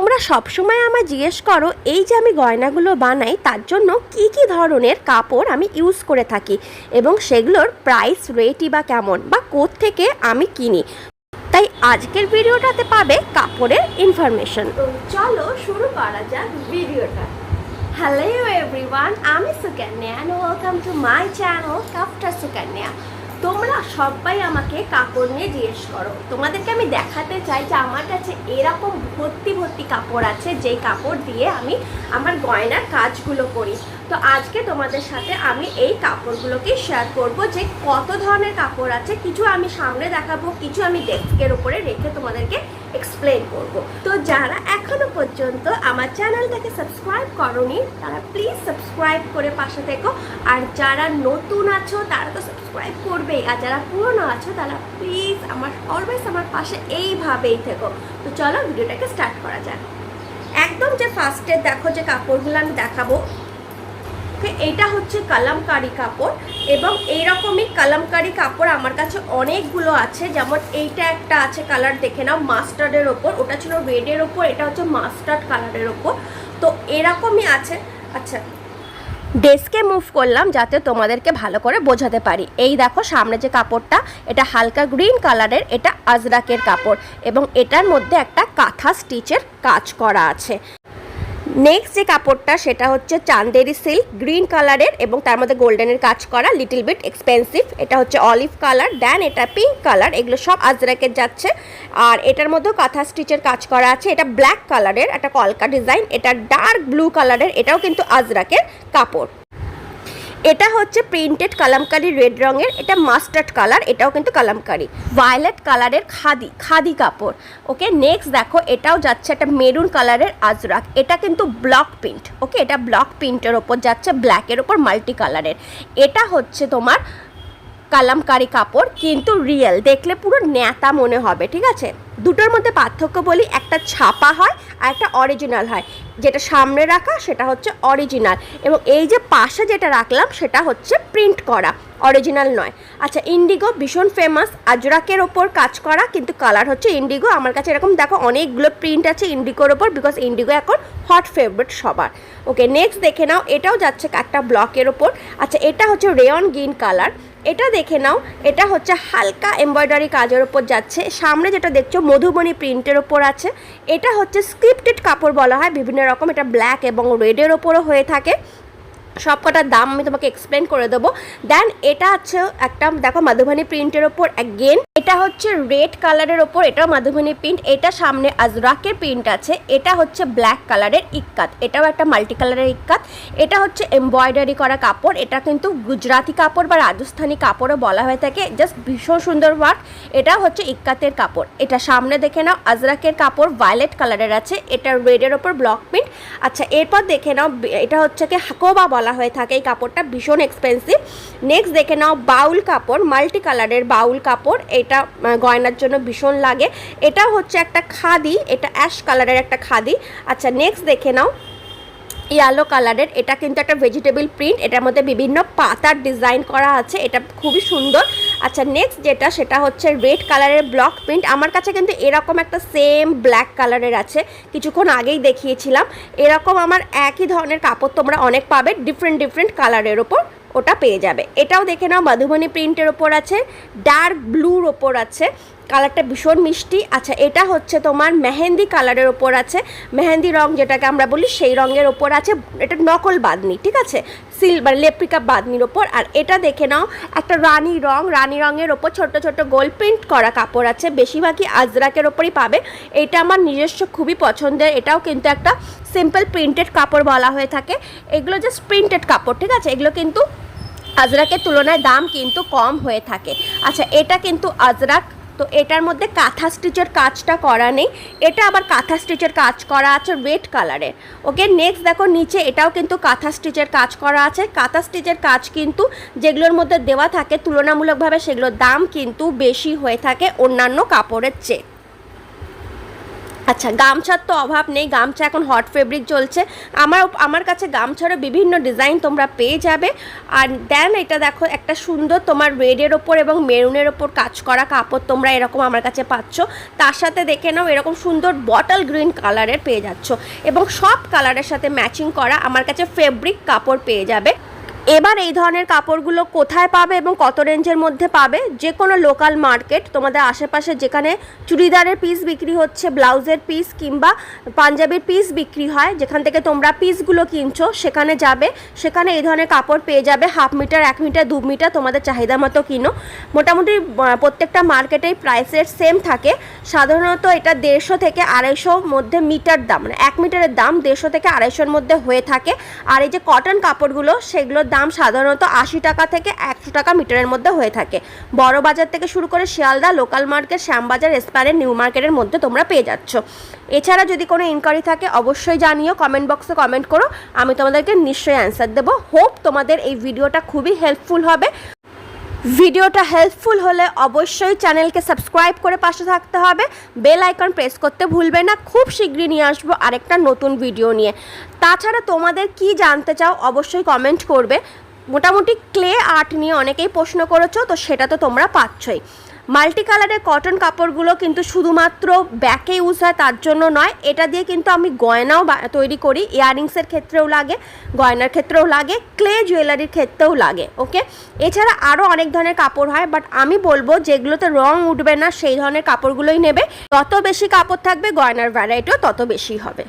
তোমরা সবসময় আমায় জিজ্ঞেস করো, এই যে আমি গয়নাগুলো বানাই, তার জন্য কি কি ধরনের কাপড় আমি ইউজ করে থাকি এবং সেগুলোর প্রাইস রেটই বা কেমন বা থেকে আমি কিনি। তাই আজকের ভিডিওটাতে পাবে কাপড়ের ইনফরমেশন চলো শুরু করা যাক ভিডিওটা। হ্যালো এভরিওয়ান আমি Sukanya and welcome to my channel কাপটা সুকন্যা। তোমরা সবাই আমাকে কাপড় নিয়ে জিজ্ঞেস করো। তোমাদেরকে আমি দেখাতে চাই যে আমার কাছে এরকম ভর্তি ভর্তি কাপড় আছে, যেই কাপড় দিয়ে আমি আমার গয়নার কাজগুলো করি। তো আজকে তোমাদের সাথে আমি এই কাপড়গুলোকে শেয়ার করব, যে কত ধরনের কাপড় আছে, কিছু আমি সামনে দেখাবো, কিছু আমি ডেস্কের উপরে রেখে তোমাদেরকে এক্সপ্লেন করব। তো যারা এখনও পর্যন্ত আমার চ্যানেলটাকে সাবস্ক্রাইব করনি, তারা প্লিজ সাবস্ক্রাইব করে পাশে থেকো। আর যারা নতুন আছো, তারা তো সাবস্ক্রাইব করবেই। আর যারা পুরনো আছো, তারা প্লিজ আমার অলওয়েজ আমার পাশে এইভাবেই থেকো। তো চলো ভিডিওটাকে স্টার্ট করা যাক। একদম যে ফার্স্টে দেখো যে কাপড়গুলো আমি দেখাবো ওকে এটা হচ্ছে কালামকারি কাপড় এবং এইরকমই কালামকারি কাপড় আমার কাছে অনেকগুলো আছে। যেমন এইটা একটা আছে কালার, দেখে নাও, মাস্টার্ডের ওপর। ওটা ছিল রেডের ওপর, এটা হচ্ছে মাস্টার্ড কালারের ওপর। তো এরকমই আছে। আচ্ছা ডেস্কে মুভ করলাম যাতে তোমাদেরকে ভালো করে বোঝাতে পারি। এই দেখো সামনে যে কাপড়টা, এটা হালকা গ্রিন কালারের, এটা আজরাকের কাপড় এবং এটার মধ্যে একটা কাঁথা স্টিচের কাজ করা আছে। নেক্সট যে কাপড়টা, সেটা হচ্ছে চান্দেরি সিল্ক গ্রিন কালারের এবং তার মধ্যে গোল্ডেনের কাজ করা লিটল বিট এক্সপেন্সিভ এটা হচ্ছে অলিভ কালার দেন এটা পিঙ্ক কালার এগুলো সব আজরাকের যাচ্ছে। আর এটার মধ্যেও কাঁথা স্টিচের কাজ করা আছে। এটা ব্ল্যাক কালারের একটা কলকা ডিজাইন এটা ডার্ক ব্লু কালারের এটাও কিন্তু আজরাকের কাপড়। এটা হচ্ছে প্রিন্টেড কালামকারি রেড রঙের, এটা মাস্টার্ড কালার এটাও কিন্তু কালামকারি। ভায়োলেট কালারের খাদি খাদি কাপড় ওকে নেক্সট দেখো, এটাও যাচ্ছে একটা মেরুন কালারের আজরাক। এটা কিন্তু ব্লক প্রিন্ট ওকে এটা ব্লক প্রিন্টের ওপর যাচ্ছে ব্ল্যাকের ওপর মাল্টি কালারের এটা হচ্ছে তোমার কালামকারি কাপড়, কিন্তু রিয়েল দেখলে পুরো ন্যাতা মনে হবে, ঠিক আছে? দুটোর মধ্যে পার্থক্য বলি, একটা ছাপা হয় আর একটা অরিজিনাল হয়। যেটা সামনে রাখা, সেটা হচ্ছে অরিজিনাল এবং এই যে পাশে যেটা রাখলাম, সেটা হচ্ছে প্রিন্ট করা অরিজিনাল নয়। আচ্ছা ইন্ডিগো ভীষণ ফেমাস আজরাকের ওপর কাজ করা, কিন্তু কালার হচ্ছে ইন্ডিগো আমার কাছে এরকম, দেখো, অনেকগুলো প্রিন্ট আছে ইন্ডিগোর ওপর বিকজ ইন্ডিগো এখন হট ফেভারিট সবার। ওকে নেক্সট দেখে নাও, এটাও যাচ্ছে একটা ব্লকের ওপর। আচ্ছা এটা হচ্ছে রেয়ন গ্রিন কালার এটা দেখে নাও, এটা হচ্ছে হালকা এমব্রয়ডারি কাজের ওপর যাচ্ছে। সামনে যেটা দেখছ, মধুবনী প্রিন্টের ওপর আছে। এটা হচ্ছে স্ক্রিপ্টেড কাপড় বলা হয়, বিভিন্ন রকম। এটা ব্ল্যাক এবং রেডের ওপরও হয়ে থাকে। সব কটার দাম আমি তোমাকে এক্সপ্লেন করে দেবো। দেন এটা হচ্ছে একটা, দেখো মাধুবনী প্রিন্টের ওপর অ্যাগেন এটা হচ্ছে রেড কালারের ওপর, এটাও মাধুবনী প্রিন্ট এটা সামনে আজরাকের প্রিন্ট আছে, এটা হচ্ছে ব্ল্যাক কালারের ইক্কাত, এটাও একটা মাল্টি কালারের ইক্কাত। এটা হচ্ছে এমব্রয়ডারি করা কাপড়, এটা কিন্তু গুজরাতি কাপড় বা রাজস্থানি কাপড়ও বলা হয়ে থাকে জাস্ট ভীষণ সুন্দর ওয়ার্ক এটা হচ্ছে ইক্কাতের কাপড়। এটা সামনে দেখে নাও, আজরাকের কাপড় ভায়োলেট কালারের আছে, এটা রেডের ওপর ব্লক প্রিন্ট আচ্ছা এরপর দেখে নাও এটা হচ্ছে কি হাকোবা বলা হয়ে থাকে, এই কাপড়টা ভীষণ এক্সপেন্সিভ নেক্সট দেখে নাও, বাউল কাপড় মাল্টি কালারের বাউল কাপড়, এটা গয়নার জন্য ভীষণ লাগে। এটা হচ্ছে একটা খাদি, এটা অ্যাশ কালারের একটা খাদি। আচ্ছা নেক্সট দেখে নাও ইয়েলো কালারের এটা কিন্তু একটা ভেজিটেবল প্রিন্ট এটার মধ্যে বিভিন্ন পাতার ডিজাইন করা আছে, এটা খুবই সুন্দর। আচ্ছা নেক্সট যেটা, সেটা হচ্ছে রেড কালারের ব্লক প্রিন্ট আমার কাছে কিন্তু এরকম একটা সেম ব্ল্যাক কালারের আছে। কিছুক্ষণ আগেই দেখিয়েছিলাম। এরকম আমার একই ধরনের কাপড় তোমরা অনেক পাবে ডিফারেন্ট ডিফারেন্ট কালারের ওপর ওটা পেয়ে যাবে। এটাও দেখে নাও, মধুবনী প্রিন্টের ওপর আছে। ডার্ক ব্লুর ওপর আছে। কালারটা ভীষণ মিষ্টি। আচ্ছা এটা হচ্ছে তোমার মেহেন্দি কালারের ওপর আছে। মেহেন্দি রং যেটাকে আমরা বলি, সেই রঙের ওপর আছে। এটা নকল বাদনি ঠিক আছে? সিলভার লেপ্রিকা বাদনির ওপর। আর এটা দেখে নাও, একটা রানী রং। রানী রঙের ওপর ছোট ছোট গোল প্রিন্ট করা কাপড় আছে। বেশিরভাগই আজরাকের ওপরই পাবে। এটা আমার নিজস্ব খুবই পছন্দের। এটাও কিন্তু একটা সিম্পল প্রিন্টেড কাপড় বলা হয়ে থাকে। এগুলো জাস্ট প্রিন্টেড কাপড়, ঠিক আছে? এগুলো কিন্তু আজরাকের তুলনায় দাম কিন্তু কম হয়ে থাকে। আচ্ছা এটা কিন্তু আজরাক তো এটার মধ্যে কাঁথা স্টিচের কাজটা করা নেই। এটা আবার কাঁথা স্টিচের কাজ করা আছে রেড কালারের। ওকে নেক্সট দেখো, নিচে এটাও কিন্তু কাঁথা স্টিচের কাজ করা আছে। কাঁথা স্টিচের কাজ কিন্তু যেগুলোর মধ্যে দেওয়া থাকে, তুলনামূলকভাবে সেগুলোর দাম কিন্তু বেশি হয়ে থাকে অন্যান্য কাপড়ের চেয়ে। আচ্ছা গামছার তো অভাব নেই, গামছা এখন হট ফেব্রিক চলছে। আমার আমার কাছে গামছারও বিভিন্ন ডিজাইন তোমরা পেয়ে যাবে। আর দেন এটা দেখো, একটা সুন্দর তোমার রেডের ওপর এবং মেরুনের ওপর কাজ করা কাপড় তোমরা এরকম আমার কাছে পাচ্ছ। তার সাথে দেখে নাও, এরকম সুন্দর বটল গ্রিন কালারের পেয়ে যাচ্ছ। এবং সব কালারের সাথে ম্যাচিং করা আমার কাছে ফেব্রিক কাপড় পেয়ে যাবে। এবার এই ধরনের কাপড়গুলো কোথায় পাবে এবং কত রেঞ্জের মধ্যে পাবে? যে কোনো লোকাল মার্কেট তোমাদের আশেপাশে যেখানে চুড়িদারের পিস বিক্রি হচ্ছে, ব্লাউজের পিস কিংবা পাঞ্জাবির পিস বিক্রি হয়, যেখান থেকে তোমরা পিসগুলো কিনছো, সেখানে যাবে। সেখানে এই ধরনের কাপড় পেয়ে যাবে হাফ মিটার এক মিটার দু মিটার তোমাদের চাহিদা মতো কিনো। মোটামুটি প্রত্যেকটা মার্কেটেই প্রাইসের সেম থাকে। সাধারণত এটা দেড়শো থেকে আড়াইশোর মধ্যে মিটার দাম মানে এক মিটারের দাম দেড়শো থেকে আড়াইশোর মধ্যে হয়ে থাকে। আর এই যে কটন কাপড়গুলো, সেগুলোর দাম সাধারণত আশি টাকা থেকে একশো টাকা মিটারের মধ্যে হয়ে থাকে। বড় বাজার থেকে শুরু করে শিয়ালদা লোকাল মার্কেট শ্যামবাজার এসপারের নিউ মার্কেটের মধ্যে তোমরা পেয়ে যাচ্ছ। এছাড়া যদি কোনো ইনকোয়ারি থাকে, অবশ্যই জানিও কমেন্ট বক্সে কমেন্ট করো। আমি তোমাদেরকে নিশ্চয়ই অ্যান্সার দেবো। হোপ তোমাদের এই ভিডিওটা খুবই হেল্পফুল হবে। ভিডিওটা হেল্পফুল হলে অবশ্যই চ্যানেলকে সাবস্ক্রাইব করে পাশে থাকতে হবে। বেল আইকন প্রেস করতে ভুলবে না। খুব শীঘ্রই নিয়ে আসব আরেকটা নতুন ভিডিও নিয়ে। তাছাড়া তোমাদের কি জানতে চাও অবশ্যই কমেন্ট করবে। মোটামুটি ক্লে আর্ট নিয়ে অনেকেই প্রশ্ন করেছ, তো সেটা তো তোমরা পাচ্ছই। মাল্টি কালারের কটন কাপড়গুলো কিন্তু শুধুমাত্র ব্যাকে ইউজ হয়, তার জন্য নয়। এটা দিয়ে কিন্তু আমি গয়নাও তৈরি করি। ইয়াররিংসের ক্ষেত্রেও লাগে, গয়নার ক্ষেত্রেও লাগে ক্লে জুয়েলারির ক্ষেত্রেও লাগে ওকে এছাড়া আরও অনেক ধরনের কাপড় হয় বাট আমি বলব যেগুলোতে রং উঠবে না, সেই ধরনের কাপড়গুলোই নেবে। যত বেশি কাপড় থাকবে, গয়নার ভ্যারাইটিও তত বেশি হবে।